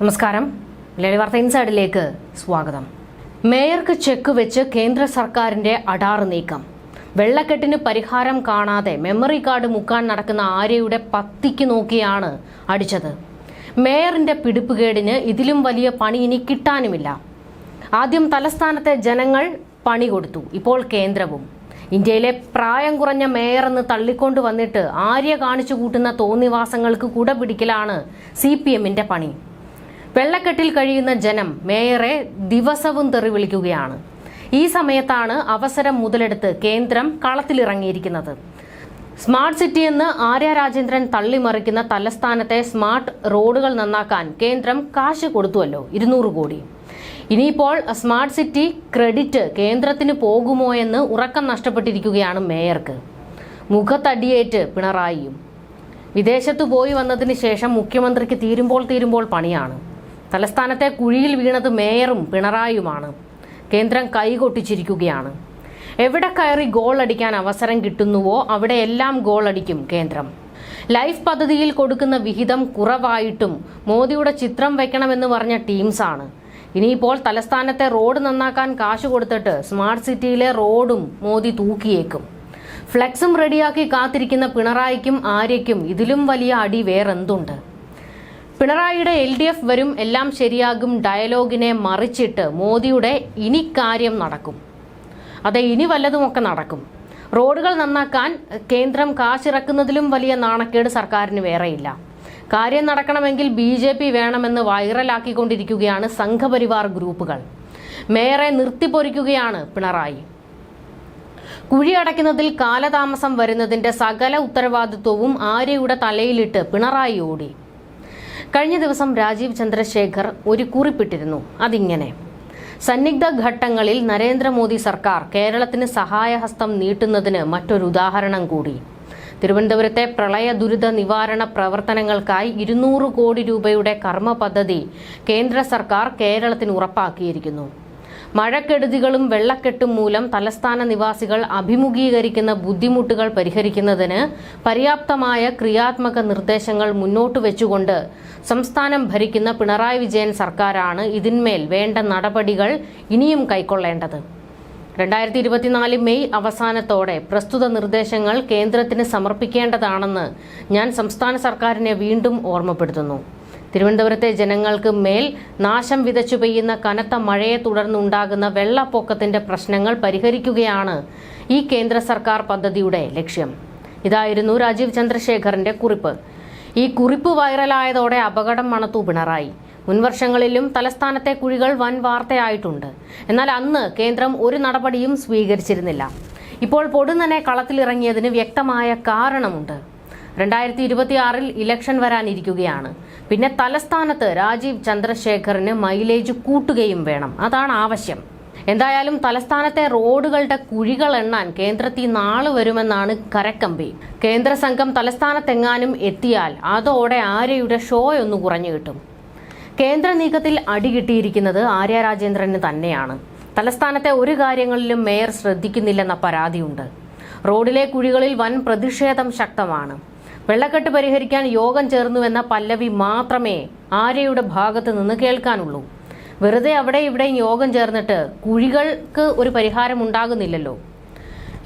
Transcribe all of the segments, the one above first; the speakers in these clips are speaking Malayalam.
നമസ്കാരം. മലയാളി വാർത്ത ഇൻസൈഡിലേക്ക് സ്വാഗതം. മേയർക്ക് ചെക്ക് വെച്ച് കേന്ദ്ര സർക്കാരിന്റെ അടാറ് നീക്കം. വെള്ളക്കെട്ടിന് പരിഹാരം കാണാതെ മെമ്മറി കാർഡ് മുക്കാൻ നടക്കുന്ന ആര്യയുടെ പത്തിക്ക് നോക്കിയാണ് അടിച്ചത്. മേയറിന്റെ പിടിപ്പുകേടിന് ഇതിലും വലിയ പണി ഇനി കിട്ടാനുമില്ല. ആദ്യം തലസ്ഥാനത്തെ ജനങ്ങൾ പണി കൊടുത്തു ഇപ്പോൾ കേന്ദ്രവും. ഇന്ത്യയിലെ പ്രായം കുറഞ്ഞ മേയർ എന്ന് തള്ളിക്കൊണ്ടു വന്നിട്ട് ആര്യ കാണിച്ചു കൂട്ടുന്ന തോന്നിവാസങ്ങൾക്ക് കുട പിടിക്കലാണ് സി പി എമ്മിന്റെ പണി. വെള്ളക്കെട്ടിൽ കഴിയുന്ന ജനം മേയറെ ദിവസവും തെറി വിളിക്കുകയാണ്. ഈ സമയത്താണ് അവസരം മുതലെടുത്ത് കേന്ദ്രം കളത്തിലിറങ്ങിയിരിക്കുന്നത്. സ്മാർട്ട് സിറ്റി എന്ന് ആര്യ രാജേന്ദ്രൻ തള്ളിമറിക്കുന്ന തലസ്ഥാനത്തെ സ്മാർട്ട് റോഡുകൾ നന്നാക്കാൻ കേന്ദ്രം കാശ് കൊടുത്തുവല്ലോ ഇരുന്നൂറ് കോടി. ഇനിയിപ്പോൾ സ്മാർട്ട് സിറ്റി ക്രെഡിറ്റ് കേന്ദ്രത്തിന് പോകുമോ എന്ന് ഉറക്കം നഷ്ടപ്പെട്ടിരിക്കുകയാണ് മേയർക്ക്. മുഖത്തടിയേറ്റ് പിണറായിയും. വിദേശത്ത് പോയി വന്നതിന് ശേഷം മുഖ്യമന്ത്രിക്ക് തീരുമ്പോൾ തീരുമ്പോൾ പണിയാണ്. തലസ്ഥാനത്തെ കുഴിയിൽ വീണത് മേയറും പിണറായിയുമാണ്. കേന്ദ്രം കൈകൊട്ടിച്ചിരിക്കുകയാണ്. എവിടെ കയറി ഗോൾ അടിക്കാൻ അവസരം കിട്ടുന്നുവോ അവിടെയെല്ലാം ഗോൾ അടിക്കും കേന്ദ്രം. ലൈഫ് പദ്ധതിയിൽ കൊടുക്കുന്ന വിഹിതം കുറവായിട്ടും മോദിയുടെ ചിത്രം വെക്കണമെന്ന് പറഞ്ഞ ടീംസാണ് ഇനിയിപ്പോൾ തലസ്ഥാനത്തെ റോഡ് നന്നാക്കാൻ കാശ് കൊടുത്തിട്ട് സ്മാർട്ട് സിറ്റിയിലെ റോഡും മോദി തൂക്കിയേക്കും. ഫ്ലെക്സും റെഡിയാക്കി കാത്തിരിക്കുന്ന പിണറായിക്കും ആര്യയ്ക്കും ഇതിലും വലിയ അടി വേറെന്തുണ്ട്? പിണറായിയുടെ എൽ ഡി എഫ് വരും എല്ലാം ശരിയാകും ഡയലോഗിനെ മറിച്ചിട്ട് മോദിയുടെ ഇനി കാര്യം നടക്കും. അതെ ഇനി വല്ലതുമൊക്കെ നടക്കും. റോഡുകൾ നന്നാക്കാൻ കേന്ദ്രം കാശിറക്കുന്നതിലും വലിയ നാണക്കേട് സർക്കാരിന് വേറെയില്ല. കാര്യം നടക്കണമെങ്കിൽ ബി ജെ പി വേണമെന്ന് വൈറലാക്കിക്കൊണ്ടിരിക്കുകയാണ് സംഘപരിവാർ ഗ്രൂപ്പുകൾ. മേയറെ നിർത്തിപ്പൊരിക്കുകയാണ് പിണറായി. കുഴി അടയ്ക്കുന്നതിൽ കാലതാമസം വരുന്നതിന്റെ സകല ഉത്തരവാദിത്വവും ആര്യയുടെ തലയിലിട്ട് പിണറായി ഓടി. കഴിഞ്ഞ ദിവസം രാജീവ് ചന്ദ്രശേഖർ ഒരു കുറിപ്പിട്ടിരുന്നു. അതിങ്ങനെ സന്നിഗ്ധ ഘട്ടങ്ങളിൽ നരേന്ദ്രമോദി സർക്കാർ കേരളത്തിന് സഹായഹസ്തം നീട്ടുന്നതിന് മറ്റൊരു ഉദാഹരണം കൂടി. തിരുവനന്തപുരത്തെ പ്രളയ ദുരിത നിവാരണ പ്രവർത്തനങ്ങൾക്കായി ഇരുന്നൂറ് കോടി രൂപയുടെ കർമ്മ പദ്ധതി കേന്ദ്ര സർക്കാർ കേരളത്തിന് ഉറപ്പാക്കിയിരിക്കുന്നു. മഴക്കെടുതികളും വെള്ളക്കെട്ടും മൂലം തലസ്ഥാന നിവാസികൾ അഭിമുഖീകരിക്കുന്ന ബുദ്ധിമുട്ടുകൾ പരിഹരിക്കുന്നതിന് പര്യാപ്തമായ ക്രിയാത്മക നിർദ്ദേശങ്ങൾ മുന്നോട്ട് വെച്ചുകൊണ്ട് സംസ്ഥാനം ഭരിക്കുന്ന പിണറായി വിജയൻ സർക്കാരാണ് ഇതിന്മേൽ വേണ്ട നടപടികൾ ഇനിയും കൈക്കൊള്ളേണ്ടത്. രണ്ടായിരത്തി ഇരുപത്തിനാല് മെയ് അവസാനത്തോടെ പ്രസ്തുത നിർദ്ദേശങ്ങൾ കേന്ദ്രത്തിന് സമർപ്പിക്കേണ്ടതാണെന്ന് ഞാൻ സംസ്ഥാന സർക്കാരിനെ വീണ്ടും ഓർമ്മപ്പെടുത്തുന്നു. തിരുവനന്തപുരത്തെ ജനങ്ങൾക്ക് മേൽ നാശം വിതച്ചു പെയ്യുന്ന കനത്ത മഴയെ തുടർന്നുണ്ടാകുന്ന വെള്ളപ്പൊക്കത്തിന്റെ പ്രശ്നങ്ങൾ പരിഹരിക്കുകയാണ് ഈ കേന്ദ്ര സർക്കാർ പദ്ധതിയുടെ ലക്ഷ്യം. ഇതായിരുന്നു രാജീവ് ചന്ദ്രശേഖറിന്റെ കുറിപ്പ്. ഈ കുറിപ്പ് വൈറലായതോടെ അപകടം മണത്തു പിണറായി. മുൻവർഷങ്ങളിലും തലസ്ഥാനത്തെ കുഴികൾ വൻ വാർത്തയായിട്ടുണ്ട്. എന്നാൽ അന്ന് കേന്ദ്രം ഒരു നടപടിയും സ്വീകരിച്ചിരുന്നില്ല. ഇപ്പോൾ പൊടുന്നനെ കളത്തിലിറങ്ങിയതിന് വ്യക്തമായ കാരണമുണ്ട്. രണ്ടായിരത്തി ഇരുപത്തിയാറിൽ ഇലക്ഷൻ വരാനിരിക്കുകയാണ്. പിന്നെ തലസ്ഥാനത്ത് രാജീവ് ചന്ദ്രശേഖറിന് മൈലേജ് കൂട്ടുകയും വേണം. അതാണ് ആവശ്യം. എന്തായാലും തലസ്ഥാനത്തെ റോഡുകളുടെ കുഴികൾ എണ്ണാൻ കേന്ദ്രത്തിൽ നാളെ വരുമെന്നാണ് കരക്കമ്പി. കേന്ദ്ര സംഘം തലസ്ഥാനത്തെങ്ങാനും എത്തിയാൽ അതോടെ ആര്യയുടെ ഷോ ഒന്ന് കുറഞ്ഞു കിട്ടും. കേന്ദ്ര നീക്കത്തിൽ അടികിട്ടിയിരിക്കുന്നത് ആര്യ രാജേന്ദ്രന് തന്നെയാണ്. തലസ്ഥാനത്തെ ഒരു കാര്യങ്ങളിലും മേയർ ശ്രദ്ധിക്കുന്നില്ലെന്ന പരാതിയുണ്ട്. റോഡിലെ കുഴികളിൽ വൻ പ്രതിഷേധം ശക്തമാണ്. വെള്ളക്കെട്ട് പരിഹരിക്കാൻ യോഗം ചേർന്നുവെന്ന പല്ലവി മാത്രമേ ആര്യയുടെ ഭാഗത്ത് നിന്ന് കേൾക്കാനുള്ളൂ. വെറുതെ അവിടെ ഇവിടെയും യോഗം ചേർന്നിട്ട് കുഴികൾക്ക് ഒരു പരിഹാരം ഉണ്ടാകുന്നില്ലല്ലോ.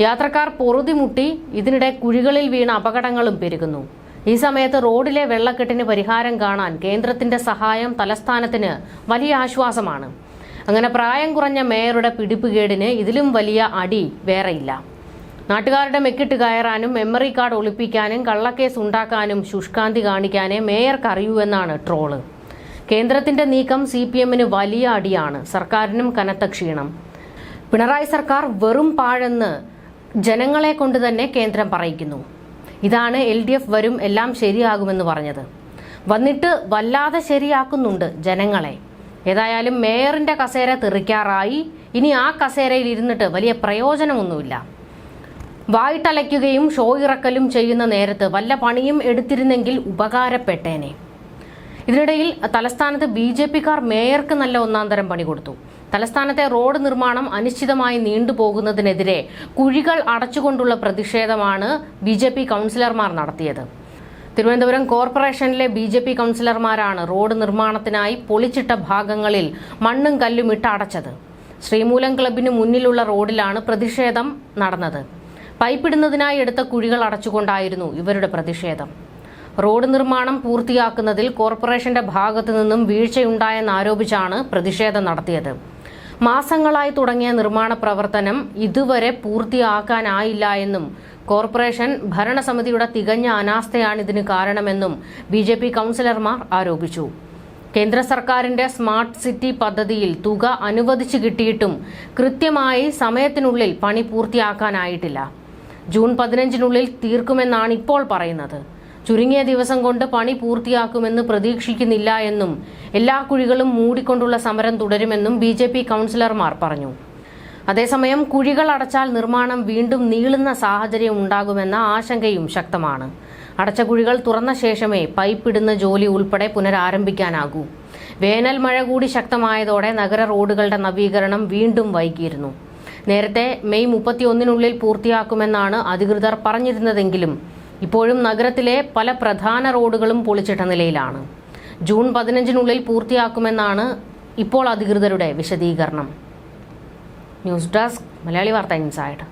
യാത്രക്കാർ പൊറുതിമുട്ടി ഇതിനിടെ കുഴികളിൽ വീണ അപകടങ്ങളും പെരുകുന്നു. ഈ സമയത്ത് റോഡിലെ വെള്ളക്കെട്ടിന് പരിഹാരം കാണാൻ കേന്ദ്രത്തിന്റെ സഹായം തലസ്ഥാനത്തിന് വലിയ ആശ്വാസമാണ്. അങ്ങനെ പ്രായം കുറഞ്ഞ മേയറുടെ പിടിപ്പുകേടിന് ഇതിലും വലിയ അടി വേറെയില്ല. നാട്ടുകാരുടെ മെക്കിട്ട് കയറാനും മെമ്മറി കാർഡ് ഒളിപ്പിക്കാനും കള്ളക്കേസ് ഉണ്ടാക്കാനും ശുഷ്കാന്തി കാണിക്കാനേ മേയർക്ക് അറിയൂ എന്നാണ് ട്രോൾ. കേന്ദ്രത്തിന്റെ നീക്കം സി പി എമ്മിന് വലിയ അടിയാണ്. സർക്കാരിനും കനത്ത ക്ഷീണം. പിണറായി സർക്കാർ വെറും പാഴെന്ന് ജനങ്ങളെ കൊണ്ട് തന്നെ കേന്ദ്രം പറയിക്കുന്നു. ഇതാണ് എൽ ഡി എഫ് വരും എല്ലാം ശരിയാകുമെന്ന് പറഞ്ഞത്. വന്നിട്ട് വല്ലാതെ ശരിയാക്കുന്നുണ്ട് ജനങ്ങളെ. ഏതായാലും മേയറിന്റെ കസേര തെറിക്കാറായി. ഇനി ആ കസേരയിൽ ഇരുന്നിട്ട് വലിയ പ്രയോജനമൊന്നുമില്ല. വായിട്ടലയ്ക്കുകയും ഷോ ഇറക്കലും ചെയ്യുന്ന നേരത്ത് വല്ല പണിയും എടുത്തിരുന്നെങ്കിൽ ഉപകാരപ്പെട്ടേനെ. ഇതിനിടയിൽ തലസ്ഥാനത്ത് ബി ജെ പിക്കാർ മേയർക്ക് നല്ല ഒന്നാം തരം പണി കൊടുത്തു. തലസ്ഥാനത്തെ റോഡ് നിർമ്മാണം അനിശ്ചിതമായി നീണ്ടുപോകുന്നതിനെതിരെ കുഴികൾ അടച്ചുകൊണ്ടുള്ള പ്രതിഷേധമാണ് ബി ജെ പി കൗൺസിലർമാർ നടത്തിയത്. തിരുവനന്തപുരം കോർപ്പറേഷനിലെ ബി ജെ പി കൗൺസിലർമാരാണ് റോഡ് നിർമ്മാണത്തിനായി പൊളിച്ചിട്ട ഭാഗങ്ങളിൽ മണ്ണും കല്ലും ഇട്ട് അടച്ചത്. ശ്രീമൂലം ക്ലബിന് മുന്നിലുള്ള റോഡിലാണ് പ്രതിഷേധം നടന്നത്. പൈപ്പിടുന്നതിനായി എടുത്ത കുഴികൾ അടച്ചുകൊണ്ടായിരുന്നു ഇവരുടെ പ്രതിഷേധം. റോഡ് നിർമ്മാണം പൂർത്തിയാക്കുന്നതിൽ കോർപ്പറേഷന്റെ ഭാഗത്തു നിന്നും വീഴ്ചയുണ്ടായെന്നാരോപിച്ചാണ് പ്രതിഷേധം നടത്തിയത്. മാസങ്ങളായി തുടങ്ങിയ നിർമ്മാണ പ്രവർത്തനം ഇതുവരെ പൂർത്തിയാക്കാനായില്ല എന്നും കോർപ്പറേഷൻ ഭരണസമിതിയുടെ തികഞ്ഞ അനാസ്ഥയാണ് ഇതിന് കാരണമെന്നും ബി ജെ പി കൗൺസിലർമാർ ആരോപിച്ചു. കേന്ദ്ര സർക്കാരിന്റെ സ്മാർട്ട് സിറ്റി പദ്ധതിയിൽ തുക അനുവദിച്ചു കിട്ടിയിട്ടും കൃത്യമായി സമയത്തിനുള്ളിൽ പണി പൂർത്തിയാക്കാനായിട്ടില്ല. ജൂൺ പതിനഞ്ചിനുള്ളിൽ തീർക്കുമെന്നാണ് ഇപ്പോൾ പറയുന്നത്. ചുരുങ്ങിയ ദിവസം കൊണ്ട് പണി പൂർത്തിയാക്കുമെന്ന് പ്രതീക്ഷിക്കുന്നില്ല എന്നും എല്ലാ കുഴികളും മൂടിക്കൊണ്ടുള്ള സമരം തുടരുമെന്നും ബി ജെ പി കൗൺസിലർമാർ പറഞ്ഞു. അതേസമയം കുഴികൾ അടച്ചാൽ നിർമ്മാണം വീണ്ടും നീളുന്ന സാഹചര്യം ഉണ്ടാകുമെന്ന ആശങ്കയും ശക്തമാണ്. അടച്ച കുഴികൾ തുറന്ന ശേഷമേ പൈപ്പ് ഇടുന്ന ജോലി ഉൾപ്പെടെ പുനരാരംഭിക്കാനാകൂ. വേനൽ മഴ കൂടി ശക്തമായതോടെ നഗര റോഡുകളുടെ നവീകരണം വീണ്ടും വൈകിയിരുന്നു. നേരത്തെ മെയ് മുപ്പത്തിയൊന്നിനുള്ളിൽ പൂർത്തിയാക്കുമെന്നാണ് അധികൃതർ പറഞ്ഞിരുന്നതെങ്കിലും ഇപ്പോഴും നഗരത്തിലെ പല പ്രധാന റോഡുകളും പൊളിച്ചിട്ട നിലയിലാണ്. ജൂൺ പതിനഞ്ചിനുള്ളിൽ പൂർത്തിയാക്കുമെന്നാണ് ഇപ്പോൾ അധികൃതരുടെ വിശദീകരണം. ന്യൂസ് ഡെസ്ക് മലയാളി വാർത്ത ഇൻസൈഡ്.